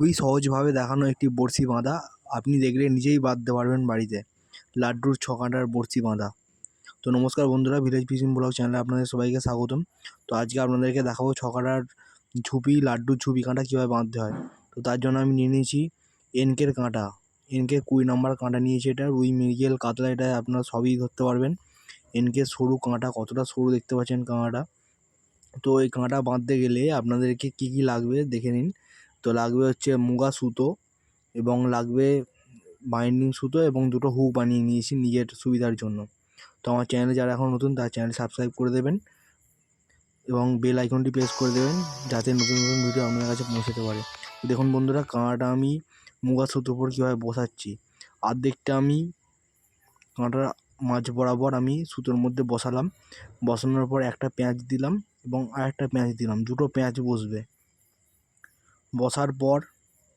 খুবই সহজভাবে দেখানো একটি বড়শি বাঁধা। আপনি দেখলে নিজেই বাঁধতে পারবেন বাড়িতে। লাড্ডুর ছ কাঁটার বড়শি বাঁধা। তো নমস্কার বন্ধুরা ভিলেজ ফিশিং ব্লগ চ্যানেলে আপনাদের সবাইকে স্বাগতম। তো আজকে আপনাদেরকে দেখাবো ছ কাঁটার ঝুপি, লাড্ডুর ঝুপি কাঁটা কীভাবে বাঁধতে হয়। তো তার জন্য আমি নিয়ে নিয়েছি এনকের কাঁটা। এনকে কুড়ি নম্বর কাঁটা নিয়েছি এটা। রুই, মৃগেল, কাতলা এটা আপনারা সবই ধরতে পারবেন। এনকে সরু কাঁটা, কতটা সরু দেখতে পাচ্ছেন কাঁটা তো এই কাঁটা বাঁধতে গেলে আপনাদেরকে কী কী লাগবে দেখে নিন। তো লাগবে হচ্ছে মুগা সুতো এবং লাগবে বাইন্ডিং সুতো এবং দুটো হুক বানিয়ে নিয়েছি নিজের সুবিধার জন্য। তো আমার চ্যানেলে যারা এখন নতুন, তার চ্যানেল সাবস্ক্রাইব করে দেবেন এবং বেল আইকনটি প্রেস করে দেবেন যাতে নতুন নতুন ভিডিও আপনার কাছে পৌঁছাতে পারে। দেখুন বন্ধুরা কাঁটাটা আমি মুগা সুতোর উপর কীভাবে বসাচ্ছি। অর্ধেকটা আমি কাঁটার মাঝ বরাবর আমি সুতোর মধ্যে বসালাম। বসানোর পর একটা পেঁয়াজ দিলাম এবং আরেকটা পেঁয়াজ দিলাম। দুটো পেঁয়াজ বসবে। বসার পর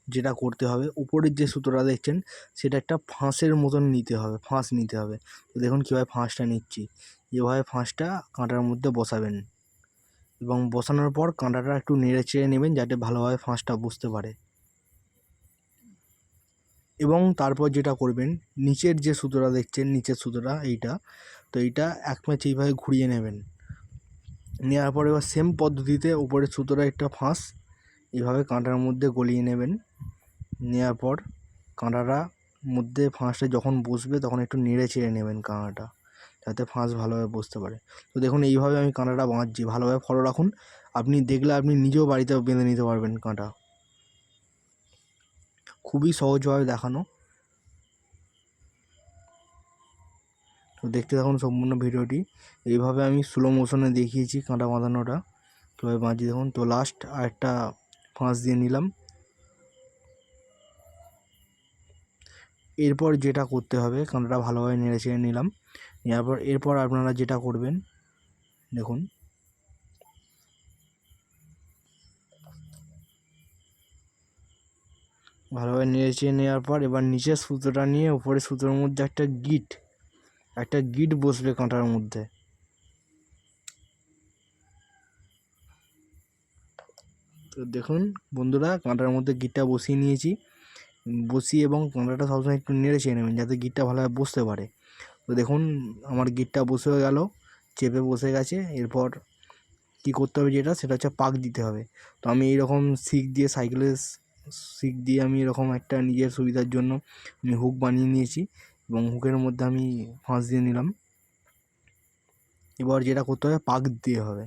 যেটা করতে হবে, উপরের যে সুতোটা দেখছেন, সেটা একটা ফাঁসের মতন নিতে হবে, ফাঁস নিতে হবে। তো দেখুন কীভাবে ফাঁসটা নিচ্ছি। এভাবে ফাঁসটা কাঁটার মধ্যে বসাবেন এবং বসানোর পর কাঁটাটা একটু নেড়ে চেড়ে নেবেন যাতে ভালোভাবে ফাঁসটা বুঝতে পারে। এবং তারপর যেটা করবেন, নিচের যে সুতোটা দেখছেন, নিচের সুতোটা এইটা, তো এইটা এক ম্যাচ এইভাবে ঘুরিয়ে নেবেন। নেওয়ার পর এবার সেম পদ্ধতিতে উপরের সুতোটা একটা ফাঁস এইভাবে কাঁটার মধ্যে গলিয়ে নেবেন। নেওয়ার পর কাঁটাটা মধ্যে ফাঁসটা যখন বসবে তখন একটু নেড়ে চেড়ে নেবেন কাঁটাটা, যাতে ফাঁস ভালোভাবে বসতে পারে। তো দেখুন, এইভাবে আমি কাঁটাটা বাঁধছি। ভালোভাবে ফলো রাখুন। আপনি দেখলে আপনি নিজেও বাড়িতে বেঁধে নিতে পারবেন কাঁটা। খুবই সহজভাবে দেখানো। তো দেখতে থাকুন সম্পূর্ণ ভিডিওটি। এইভাবে আমি স্লো মোশনে দেখিয়েছি কাঁটা বাঁধানোটা। কীভাবে বাঁধছি দেখুন। তো লাস্ট আরেকটা ফাঁস দিয়ে নিলাম। এরপর যেটা করতে হবে, কাঁটাটা ভালোভাবে নেড়ে চেড়ে নিলাম। নেওয়ার পর এরপর আপনারা যেটা করবেন, দেখুন। ভালোভাবে নেড়ে চেড়ে নেওয়ার পর এবার নিচের সুতোটা নিয়ে উপরে সুতোর মধ্যে একটা গিট একটা গিট বসবে কাঁটার মধ্যে। তো দেখুন, বন্ধুরা, কাঁটার মধ্যে গিটটা বসিয়ে নিয়েছি। বসিয়ে এবং কাঁটাটা সবসময় একটু নেড়ে চেয়ে নেবেন, যাতে গিটটা ভালোভাবে বসতে পারে। তো দেখুন, আমার গিটটা বসে গেল, চেপে বসে গেছে। এরপর কী করতে হবে যেটা, সেটা হচ্ছে পাক দিতে হবে। তো আমি এইরকম শিক দিয়ে, সাইকেলের শিক দিয়ে আমি এরকম একটা নিজের সুবিধার জন্য আমি হুক বানিয়ে নিয়েছি এবং হুকের মধ্যে আমি ফাঁস দিয়ে নিলাম। এবার যেটা করতে হবে, পাক দিতে হবে।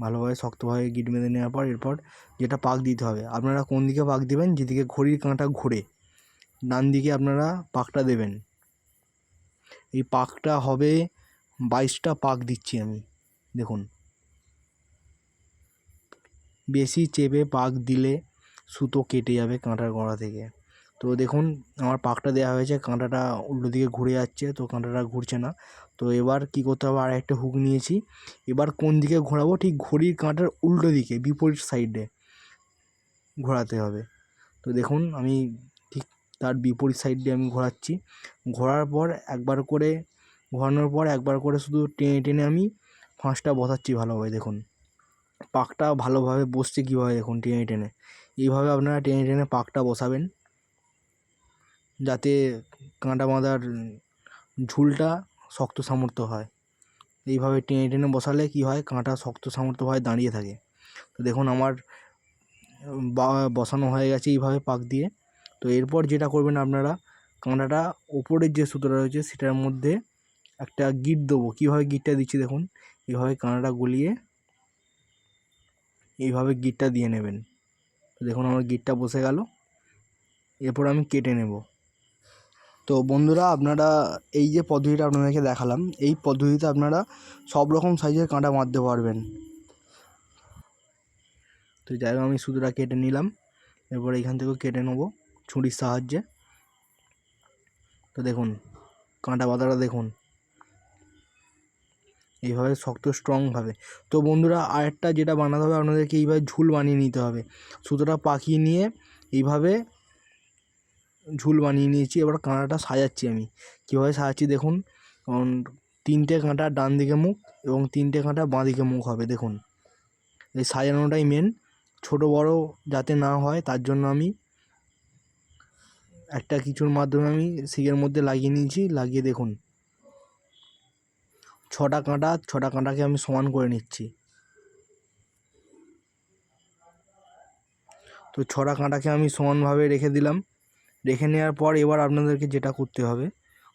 ভালোভাবে শক্তভাবে গিট বেঁধে নেওয়ার পর এরপর যেটা পাক দিতে হবে, আপনারা কোন দিকে পাক দেবেন? যেদিকে ঘড়ির কাঁটা ঘোরে, ডান দিকে আপনারা পাকটা দেবেন। এই পাকটা হবে বাইশটা পাক দিচ্ছি আমি, দেখুন। বেশি চেপে পাক দিলে সুতো কেটে যাবে কাঁটার গোড়া থেকে। তো দেখুন, আমার পাকটা দেওয়া হয়েছে, কাঁটাটা উল্টো দিকে ঘুরে যাচ্ছে, তো কাঁটাটা ঘুরছে না। তো এবার কী করতে হবে? আর একটা হুক নিয়েছি। এবার কোন দিকে ঘোরাবো? ঠিক ঘড়ির কাঁটার উল্টো দিকে, বিপরীত সাইডে ঘোরাতে হবে। তো দেখুন, আমি ঠিক তার বিপরীত সাইড দিয়ে আমি ঘোরাচ্ছি। ঘোরার পর একবার করে, ঘোরানোর পর একবার করে শুধু টেনে টেনে আমি ফাঁসটা বসাচ্ছি ভালোভাবে, দেখুন। পাকটা ভালোভাবে বসছে কীভাবে, দেখুন, টেনে টেনে। এইভাবে আপনারা টেনে টেনে পাকটা বসাবেন। যাতে কাঁটা বাঁধার ঝুলটা শক্ত সামর্থ্য হয়। এইভাবে টেনে টেনে বসালে কী হয়? কাঁটা শক্ত সামর্থ্যভাবে দাঁড়িয়ে থাকে। তো দেখুন আমার বসানো হয়ে গেছে এইভাবে পাক দিয়ে। তো এরপর যেটা করবেন আপনারা, কাঁটাটা ওপরের যে সুতোটা রয়েছে সেটার মধ্যে একটা গিট দেবো। কীভাবে গিটটা দিচ্ছি দেখুন? এইভাবে কাঁটাটা গলিয়ে এইভাবে গিটটা দিয়ে নেবেন। দেখুন আমার গিটটা বসে গেল। এরপর আমি কেটে নেব। তো বন্ধুরা, আপনারা এই যে পদ্ধতিটা আপনাদেরকে দেখালাম, এই পদ্ধতিতে আপনারা সব রকম সাইজের কাঁটা মারতে পারবেন। তো যাই হোক, আমি সুতোটা কেটে নিলাম। এরপর এখান থেকেও কেটে নেব ছুরির সাহায্যে। তো দেখুন, কাঁটা বাঁধাটা দেখুন। এইভাবে শক্ত স্ট্রংভাবে তো বন্ধুরা, আরেকটা যেটা বানাতে হবে, আপনাদেরকে এইভাবে ঝুল বানিয়ে নিতে হবে। সুতোটা পাকিয়ে নিয়ে এইভাবে ঝুল বানিয়ে নিয়েছি, এবার কাঁটাটা সাজাচ্ছি আমি। কীভাবে সাজাচ্ছি দেখুন, কারণ তিনটে কাঁটা ডান দিকে মুখ এবং তিনটে কাঁটা বাঁ দিকে মুখ হবে, দেখুন। এই সাজানোটাই মেন ছোট, বড় যাতে না হয়, তার জন্য আমি একটা কিছুর মাধ্যমে আমি সিগের মধ্যে লাগিয়ে নিয়েছি, লাগিয়ে দেখুন। ছটা কাঁটা, ছটা কাঁটাকে আমি সমান করে নিচ্ছি। তো ছটা কাঁটাকে আমি সমানভাবে রেখে দিলাম। রেখে নেওয়ার পর এবার আপনাদেরকে যেটা করতে হবে,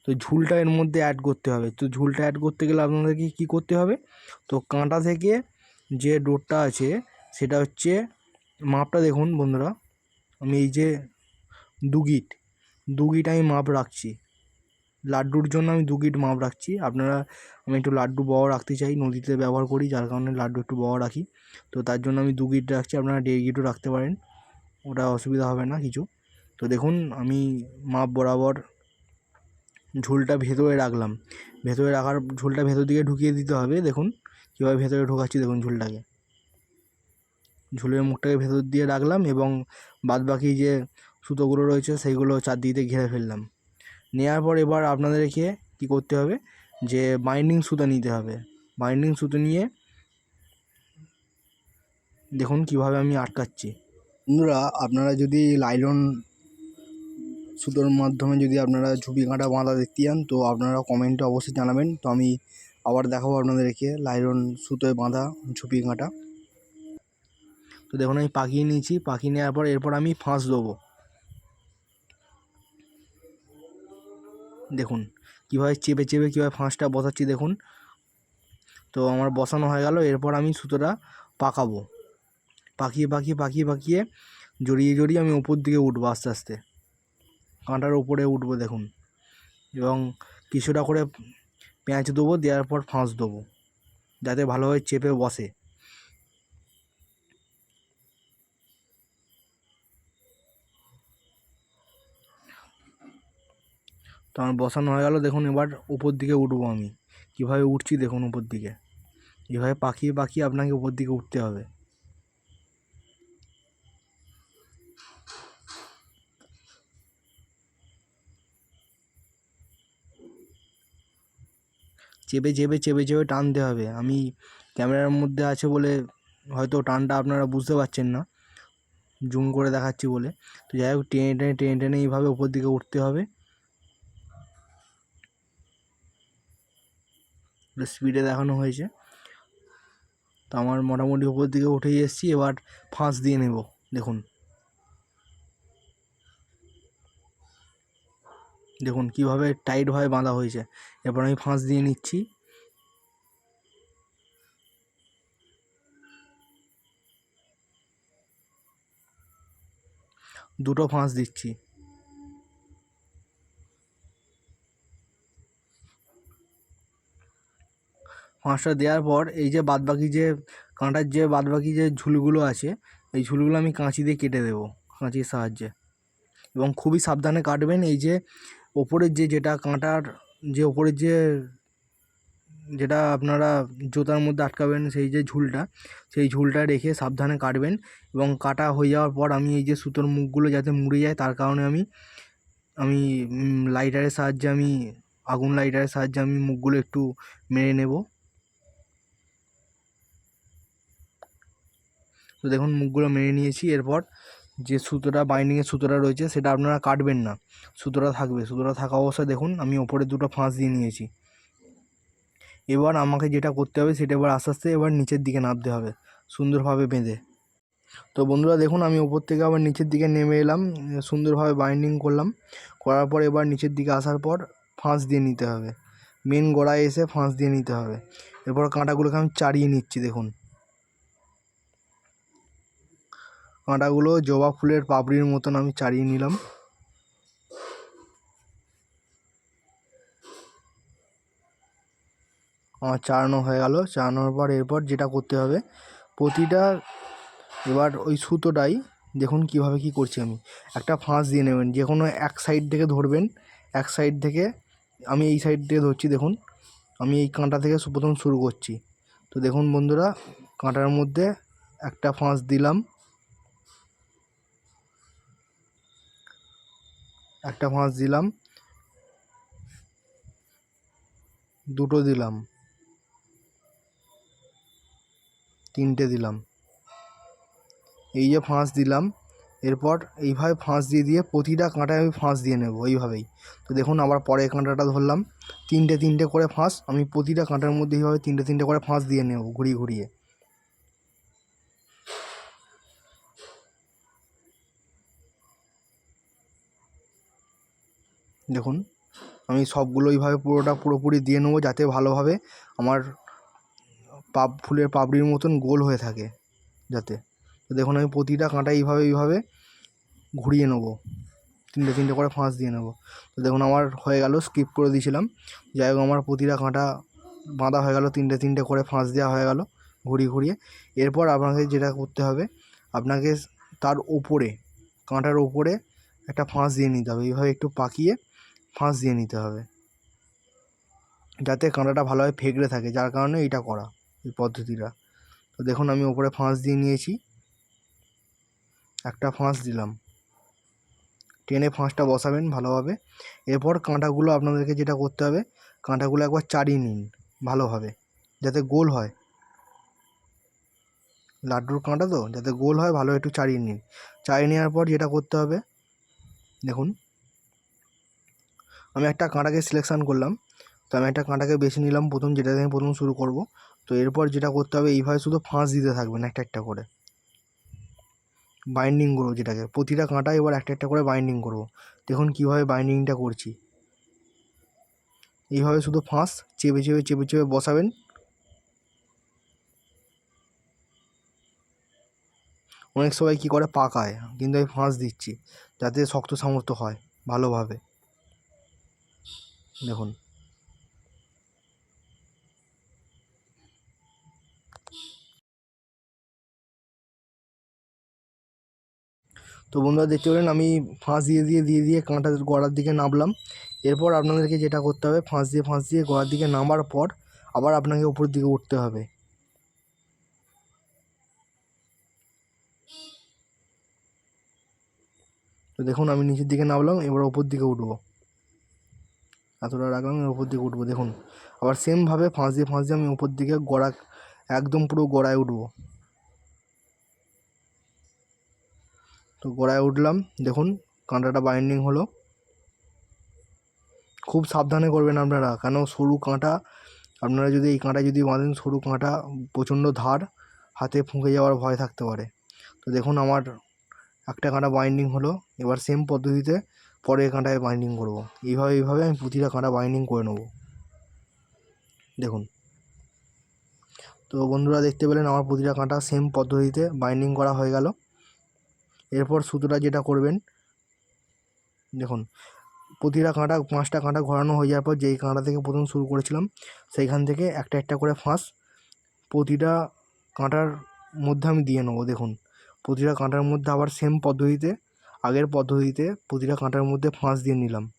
তো ঝুলটা এর মধ্যে অ্যাড করতে হবে। তো ঝুলটা অ্যাড করতে গেলে আপনাদেরকে কী করতে হবে? তো কাঁটা থেকে যে ডোরটা আছে, সেটা হচ্ছে মাপটা দেখুন বন্ধুরা, আমি এই যে দু গিট দু গিট আমি মাপ রাখছি। লাড্ডুর জন্য আমি দু গিট মাপ রাখছি। আপনারা, আমি একটু লাড্ডু বড় রাখতে চাই, নদীতে ব্যবহার করি, যার কারণে লাড্ডু একটু বড় রাখি। তো তার জন্য আমি দু গিট রাখছি, আপনারা দেড় গিটও রাখতে পারেন, ওটা অসুবিধা হবে না কিছু। তো দেখুন, আমি মাপ বরাবর ঝোলটা ভেতরে রাখলাম। ভেতরে রাখার, ঝোলটা ভেতর দিকে ঢুকিয়ে দিতে হবে। দেখুন, কীভাবে ভেতরে ঢোকাচ্ছি দেখুন ঝোলটাকে। ঝোলের মুখটাকে ভেতর দিয়ে রাখলাম এবং বাদ বাকি যে সুতোগুলো রয়েছে, সেইগুলো চারদিকে ঘিরে ফেললাম। নেওয়ার পর এবার আপনাদেরকে কী করতে হবে? যে বাইন্ডিং সুতো নিতে হবে। বাইন্ডিং সুতো নিয়ে দেখুন কীভাবে আমি আটকাচ্ছি। বন্ধুরা, আপনারা যদি লাইলন সুতোর মাধ্যমে যদি আপনারা ঝুপি কাঁটা বাঁধা দেখতে চান তো আপনারা কমেন্টে অবশ্যই জানাবেন। তো আমি আবার দেখাবো আপনাদেরকে লাইরন সুতোয় বাঁধা ঝুপি কাঁটা। তো দেখুন, আমি পাকিয়ে নিয়েছি। পাকিয়ে নেওয়ার পর এরপর আমি ফাঁস দেবো। দেখুন, কীভাবে চেপে চেপে কীভাবে ফাঁসটা বসাচ্ছি দেখুন। তো আমার বসানো হয়ে গেল। এরপর আমি সুতোটা পাকাবো। পাকিয়ে পাকিয়ে পাকিয়ে পাকিয়ে জড়িয়ে জড়িয়ে আমি উপর দিকে উঠবো আস্তে আস্তে। কাঁটার উপরে উঠবো দেখুন। এবং কিছুটা করে পেঁয়াজ দেবো, দেওয়ার পর ফাঁস দেবো, যাতে ভালোভাবে চেপে বসে। তো আমার বসানো হয়ে গেল, দেখুন এবার উপর দিকে উঠবো আমি। কীভাবে উঠছি দেখুন উপর দিকে। এভাবে পাকিয়ে পাকিয়ে আপনাকে উপর দিকে উঠতে হবে। চেপে চেপে চেপে চেপে টানতে হবে। আমি ক্যামেরার মধ্যে আছে বলে হয়তো টানটা আপনারা বুঝতে পারছেন না। জুম করে দেখাচ্ছি বলে। তো যাই হোক, টেনে টেনে টেনে টেনে এইভাবে উপর দিকে উঠতে হবে। স্পিডে দেখানো হয়েছে। তো আমার মোটামুটি উপর দিকে উঠেই এসেছি। এবার ফাঁস দিয়ে নেব। দেখুন। দেখুন কীভাবে টাইটভাবে বাঁধা হয়েছে। এরপর আমি ফাঁস দিয়ে নিচ্ছি। দুটো ফাঁস দিচ্ছি। ফাঁসটা দেওয়ার পর এই যে বাদবাকি যে কাঁটার যে বাদবাকি যে ঝুলগুলো আছে, এই ঝুলগুলো আমি কাঁচি দিয়ে কেটে দেবো, কাঁচির সাহায্যে। এবং খুবই সাবধানে কাটবেন। এই যে ওপরের যে, যেটা কাঁটার যে, ওপরের যে, যেটা আপনারা জুতার মধ্যে আটকাবেন সেই যে ঝুলটা, সেই ঝুলটা রেখে সাবধানে কাটবেন এবং কাটা হয়ে যাওয়ার পর আমি এই যে সুতোর মুখগুলো যাতে মুড়ে যায়, তার কারণে আমি আমি লাইটারের সাহায্যে আমি, আগুন লাইটারের সাহায্যে আমি মুখগুলো একটু মেরে নেব। তো দেখুন, মুখগুলো মেরে নিয়েছি। এরপর যে সুতোটা বাইন্ডিংয়ের সুতোটা রয়েছে, সেটা আপনারা কাটবেন না। সুতোটা থাকবে। সুতোটা থাকা অবস্থায় দেখুন, আমি ওপরে দুটো ফাঁস দিয়ে নিয়েছি। এবার আমাকে যেটা করতে হবে, সেটা এবার আস্তে আস্তে এবার নিচের দিকে নামতে হবে, সুন্দরভাবে বেঁধে। তো বন্ধুরা, দেখুন, আমি ওপর থেকে আবার নিচের দিকে নেমে এলাম, সুন্দরভাবে বাইন্ডিং করলাম। করার পর এবার নিচের দিকে আসার পর ফাঁস দিয়ে নিতে হবে। মেন গোড়ায় এসে ফাঁস দিয়ে নিতে হবে। এরপর কাঁটাগুলোকে আমি চাড়িয়ে নিচ্ছি, দেখুন। কাঁটাগুলো জবা ফুলের পাপড়ির মতন আমি চাড়িয়ে নিলাম। আমার চাড়ানো হয়ে গেল। চাড়ানোর পর এরপর যেটা করতে হবে, প্রতিটা এবার ওই সুতোটাই দেখুন কীভাবে কি করছি আমি। একটা ফাঁস দিয়ে নেবেন, যে কোনো এক সাইড থেকে ধরবেন, এক সাইড থেকে আমি এই সাইড থেকে ধরছি দেখুন। আমি এই কাঁটা থেকে প্রথম শুরু করছি। তো দেখুন বন্ধুরা, কাঁটার মধ্যে একটা ফাঁস দিলাম। একটা ফাঁস দিলাম। দুটো দিলাম। তিনটে দিলাম। এই যে ফাঁস দিলাম, এরপর এইভাবে ফাঁস দিয়ে দিয়ে প্রতিটা কাঁটায় আমি ফাঁস দিয়ে নেব এইভাবেই। তো দেখুন, আবার পরে কাঁটাটা ধরলাম। তিনটে তিনটে করে ফাঁস, আমি প্রতিটা কাঁটার মধ্যে এইভাবে তিনটে তিনটে করে ফাঁস দিয়ে নেব ঘুরিয়ে ঘুরিয়ে। দেখুন, আমি সবগুলো এইভাবে পুরোটা পুরোপুরি দিয়ে নেব যাতে ভালোভাবে আমার পাপ, ফুলের পাপড়ির মতন গোল হয়ে থাকে যাতে। দেখুন, আমি প্রতিটা কাঁটা এইভাবে এইভাবে ঘুরিয়ে নেব। তিনটে তিনটে করে ফাঁস দিয়ে নেব। তো দেখুন, আমার হয়ে গেল স্কিপ করে দিয়েছিলাম। যাই হোক, আমার প্রতিটা কাঁটা বাঁধা হয়ে গেল, তিনটে তিনটে করে ফাঁস দেওয়া হয়ে গেল ঘুরিয়ে ঘুরিয়ে। এরপর আপনাকে যেটা করতে হবে, আপনাকে তার ওপরে, কাঁটার ওপরে একটা ফাঁস দিয়ে নিতে হবে। এইভাবে একটু পাকিয়ে ফাঁস দিয়ে নিতে হবে। যাতে কাঁটাটা ভালোভাবে ফেকড়ে থাকে, যার কারণে এইটা করা, এই পদ্ধতিটা। তো দেখুন, আমি ওপরে ফাঁস দিয়ে নিয়েছি। একটা ফাঁস দিলাম। টেনে ফাঁসটা বসাবেন ভালোভাবে। এরপর কাঁটাগুলো আপনাদেরকে যেটা করতে হবে, কাঁটাগুলো একবার চাড়িয়ে নিন ভালোভাবে, যাতে গোল হয়। লাড্ডুর কাঁটা তো, যাতে গোল হয়, ভালো একটু চাড়িয়ে নিন। চাড়িয়ে নেওয়ার পর যেটা করতে হবে, দেখুন আমি একটা কাঁটাকে সিলেকশান করলাম। তো আমি একটা কাঁটাকে বেছে নিলাম প্রথম, যেটা আমি প্রথম শুরু করব। তো এরপর যেটা করতে হবে, এইভাবে শুধু ফাঁস দিতে থাকবেন একটা একটা করে। বাইন্ডিং করব যেটাকে। প্রতিটা কাঁটা এবার একটা একটা করে বাইন্ডিং করব। দেখুন কীভাবে বাইন্ডিংটা করছি। এইভাবে শুধু ফাঁস, চেপে চেপে চেপে চেপে বসাবেন। অনেক সবাই কী করে, পাকায়। কিন্তু আমি ফাঁস দিচ্ছি, যাতে শক্ত সামর্থ্য হয়, ভালোভাবে। দেখুন। তো বন্ধুরা, দেখতে পেলেন আমি ফাঁস দিয়ে দিয়ে দিয়ে দিয়ে কাঁটার গড়ার দিকে নামলাম। এরপর আপনাদেরকে যেটা করতে হবে, ফাঁস দিয়ে ফাঁস দিয়ে গড়ার দিকে নামার পর আবার আপনাকে উপর দিকে উঠতে হবে। তো দেখুন, আমি নিচের দিকে নামলাম, এবার ওপর দিকে উঠবো। এতটা রাখলাম এবার ওপর দিকে উঠবো, দেখুন। আবার সেমভাবে ফাঁস দিয়ে ফাঁস দিয়ে আমি উপর দিকে গোড়া, একদম পুরো গড়ায় উঠবো। তো গোড়ায় উঠলাম, দেখুন, কাঁটাটা বাইন্ডিং হলো। খুব সাবধানে করবেন আপনারা, কেন সরু কাঁটা, আপনারা যদি এই কাঁটা যদি বাঁধেন, সরু কাঁটা প্রচণ্ড ধার, হাতে ফুঁকে যাওয়ার ভয় থাকতে পারে। তো দেখুন, আমার একটা কাঁটা বাইন্ডিং হলো। এবার সেম পদ্ধতিতে পরের কাঁটায় বাইন্ডিং করব। এইভাবে এইভাবে আমি প্রতিটা কাঁটা বাইন্ডিং করে নেব। দেখুন। তো বন্ধুরা, দেখতে পেলেন আমার প্রতিটা কাঁটা সেম পদ্ধতিতে বাইন্ডিং করা হয়ে গেল। এরপর সুতোটা যেটা করবেন, দেখুন। প্রতিটা কাঁটা, পাঁচটা কাঁটা ঘোরানো হয়ে যাওয়ার পর যেই কাঁটা থেকে প্রথম শুরু করেছিলাম, সেইখান থেকে একটা একটা করে ফাঁস প্রতিটা কাঁটার মধ্যে আমি দিয়ে নেব। দেখুন, প্রতিটা কাঁটার মধ্যে আবার সেম পদ্ধতিতে আগের পদ্ধতিতে প্রতিটা কাঁটার মধ্যে ফাঁস দিয়ে নিলাম।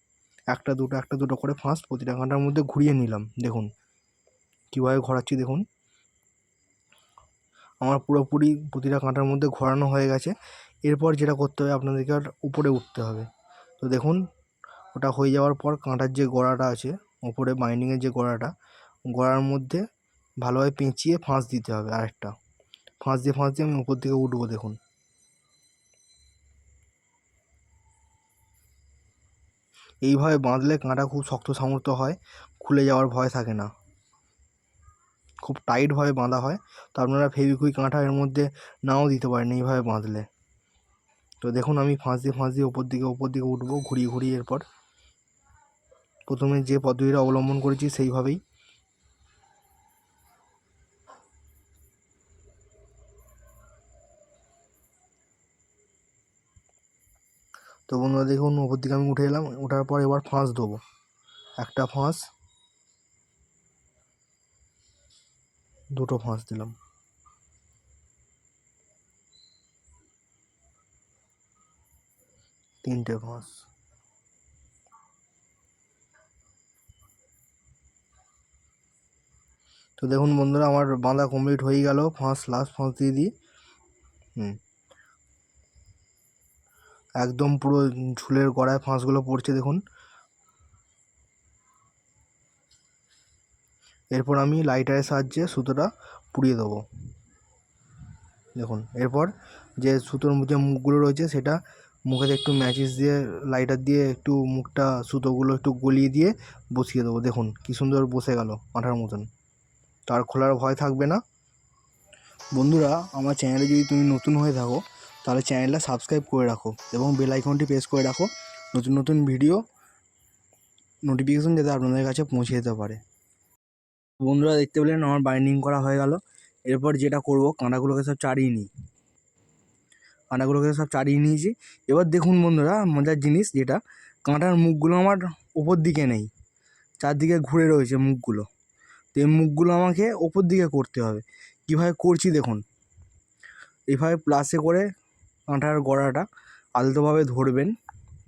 একটা দুটো একটা দুটো করে ফাঁস প্রতিটা কাঁটার মধ্যে ঘুরিয়ে নিলাম, দেখুন। কীভাবে ঘোরাচ্ছি দেখুন। আমার পুরোপুরি প্রতিটা কাঁটার মধ্যে ঘোরানো হয়ে গেছে। এরপর যেটা করতে হবে আপনাদেরকে আর উপরে উঠতে হবে। তো দেখুন, ওটা হয়ে যাওয়ার পর কাঁটার যে গোড়াটা আছে, ওপরে বাইন্ডিংয়ের যে গোড়াটা, গোড়ার মধ্যে ভালোভাবে পেঁচিয়ে ফাঁস দিতে হবে আরেকটা। ফাঁস দিয়ে ফাঁস দিয়ে আমি উপর দিকে উঠবো দেখুন। এইভাবে বাঁধলে কাঁটা খুব শক্ত সামর্থ্য হয়, খুলে যাওয়ার ভয় থাকে না। খুব টাইটভাবে বাঁধা হয়, তো আপনারা ফেভিকুইক কাঁটা এর মধ্যে নাও দিতে পারেন এইভাবে বাঁধলে। তো দেখুন আমি ফাঁস দিয়ে ফাঁস দিয়ে ওপর দিকে ওপর দিকে উঠবো, ঘুরিয়ে ঘুরিয়ে এরপর। প্রথমে যে পদ্ধতিটা অবলম্বন করেছি সেইভাবেই তো বন্ধুরা দেখুন ওপর দিকে আমি উঠে এলাম, ওঠার পর এবার ফাঁস দেবো একটা ফাঁস, দুটো ফাঁস দিলাম। তিনটে ফাঁস। তো দেখুন বন্ধুরা, আমার বাঁধা কমপ্লিট হয়ে গেল, ফাঁস লাস্ট ফাঁস দিয়ে দিই। হুম। একদম পুরো ঝুলের গড়ায় ফাঁসগুলো পড়ছে, দেখুন। এরপর আমি লাইটারের সাহায্যে সুতোটা পুড়িয়ে দেবো। দেখুন, এরপর যে সুতোর যে মুখগুলো রয়েছে, সেটা মুখেতে একটু ম্যাচিস দিয়ে লাইটার দিয়ে একটু মুখটা, সুতোগুলো একটু গলিয়ে দিয়ে বসিয়ে দেবো। দেখুন, কী সুন্দর বসে গেল আঠার মতন। তার খোলার ভয় থাকবে না। বন্ধুরা, আমার চ্যানেলে যদি তুমি নতুন হয়ে থাকো তাহলে চ্যানেলটা সাবস্ক্রাইব করে রাখো এবং বেল আইকনটি প্রেস করে রাখো। নতুন নতুন ভিডিও নোটিফিকেশন যাতে আপনাদের কাছে পৌঁছে যেতে পারে। বন্ধুরা, দেখতে পেলেন আমার বাইন্ডিং করা হয়ে গেল। এরপর যেটা করব কাঁটাগুলোকে সব চাড়িয়ে নিই। কাঁটাগুলোকে সব চাড়িয়ে নিয়েছি। এবার দেখুন বন্ধুরা, মজার জিনিস যেটা, কাঁটার মুখগুলো আমার ওপর দিকে নেই। চারদিকে ঘুরে রয়েছে মুখগুলো। তো এই মুখগুলো আমাকে ওপর দিকে করতে হবে। কীভাবে করছি দেখুন। এইভাবে প্লাসে করে কাঁটার গোড়াটা আলতোভাবে ধরবেন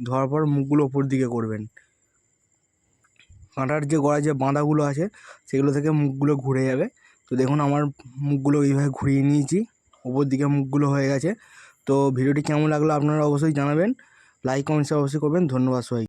ধরার পর মুখগুলো ওপর দিকে করবেন। কাঁটার যে গোড়ায় যে বাঁধাগুলো আছে, সেগুলো থেকে মুখগুলো ঘুরে যাবে। তো দেখুন আমার মুখগুলো এইভাবে ঘুরিয়ে নিয়েছি, ওপর দিকে মুখগুলো হয়ে গেছে। তো ভিডিওটি কেমন লাগল আপনারা অবশ্যই জানাবেন। লাইক কমেন্টস অবশ্যই করবেন। ধন্যবাদ সবাই